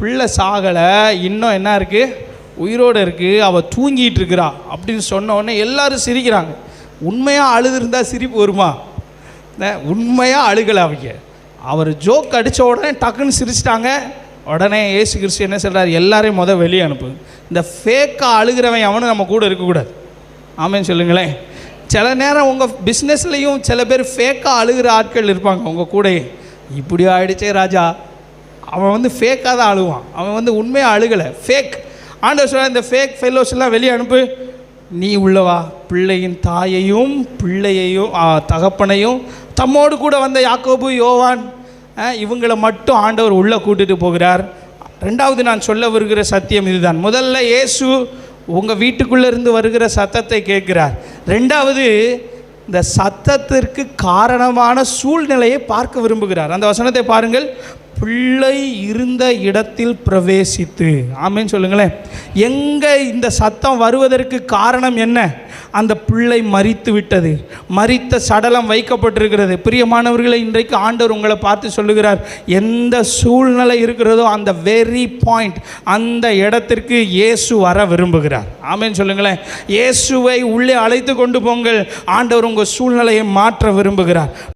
பிள்ளை சாகலை இன்னும் என்ன இருக்குது உயிரோடு இருக்குது அவள் தூங்கிட்டு இருக்கிறா. அப்படின்னு சொன்ன உடனே எல்லாரும் சிரிக்கிறாங்க. உண்மையாக அழுதுருந்தா சிரிப்பு வருமா? உண்மையாக அழுகலை அவங்க. அவர் ஜோக் அடித்த உடனே டக்குன்னு சிரிச்சிட்டாங்க. உடனே ஏசு கிறிஸ்து என்ன சொல்கிறார் எல்லாரையும் மொதல் வெளியே அனுப்பு. இந்த ஃபேக்காக அழுகிறவன் அவனும் நம்ம கூட இருக்கக்கூடாது. ஆமேன்னு சொல்லுங்களேன். சில நேரம் உங்கள் பிஸ்னஸ்லேயும் சில பேர் ஃபேக்காக அழுகிற ஆட்கள் இருப்பாங்க உங்கள் கூடயே. இப்படி ஆயிடுச்சே ராஜா. அவன் வந்து ஃபேக்காக தான் அழுவான். அவன் வந்து உண்மையாக அழுகலை. ஃபேக் ஆண்டவர் சொல்ல இந்த ஃபேக் ஃபெல்லோஸ்லாம் வெளியே அனுப்பு. நீ உள்ளவா பிள்ளையின் தாயையும் பிள்ளையையும் தகப்பனையும் தம்மோடு கூட வந்த யாக்கோபு யோவான் இவங்களை மட்டும் ஆண்டவர் உள்ளே கூட்டிட்டு போகிறார். ரெண்டாவது நான் சொல்ல வருகிற சத்தியம் இதுதான். முதல்ல இயேசு உங்கள் வீட்டுக்குள்ளே இருந்து வருகிற சத்தத்தை கேட்கிறார். ரெண்டாவது இந்த சத்தத்திற்கு காரணமான சூழ்நிலையை பார்க்க விரும்புகிறார். அந்த வசனத்தை பாருங்கள். பிள்ளை இருந்த இடத்தில் பிரவேசித்து. ஆமேன்னு சொல்லுங்களேன். எங்கே இந்த சத்தம் வருவதற்கு காரணம் என்ன? அந்த பிள்ளை மறித்து விட்டது. மறித்த சடலம் வைக்கப்பட்டிருக்கிறது. பிரியமானவர்களை இன்றைக்கு ஆண்டவர் உங்களை பார்த்து சொல்லுகிறார் எந்த சூழ்நிலை இருக்கிறதோ அந்த வெரி பாயிண்ட் அந்த இடத்திற்கு இயேசு வர விரும்புகிறார். ஆமேன்னு சொல்லுங்களேன். இயேசுவை உள்ளே அழைத்து கொண்டு போங்கள். ஆண்டவர் உங்கள் சூழ்நிலையை மாற்ற விரும்புகிறார்.